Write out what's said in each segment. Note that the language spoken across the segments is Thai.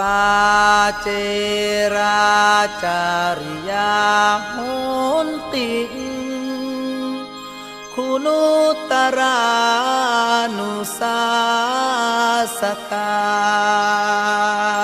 ปาเจราจาริยาโหนติคุณุตรานุสาสกา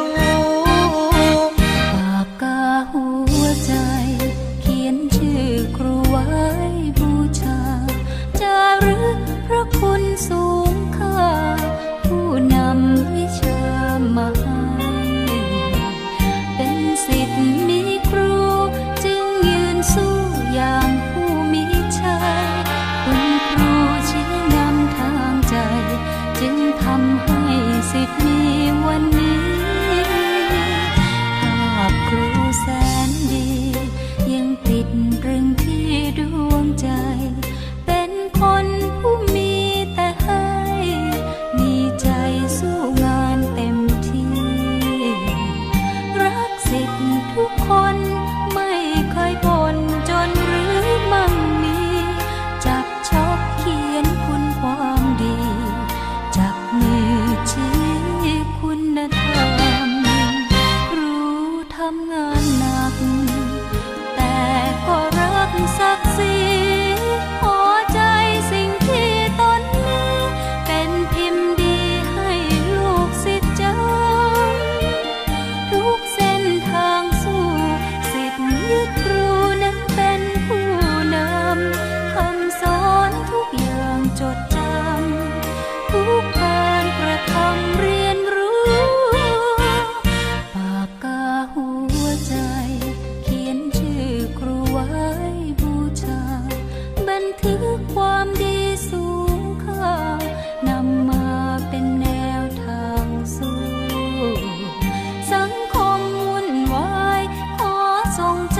ู้ 用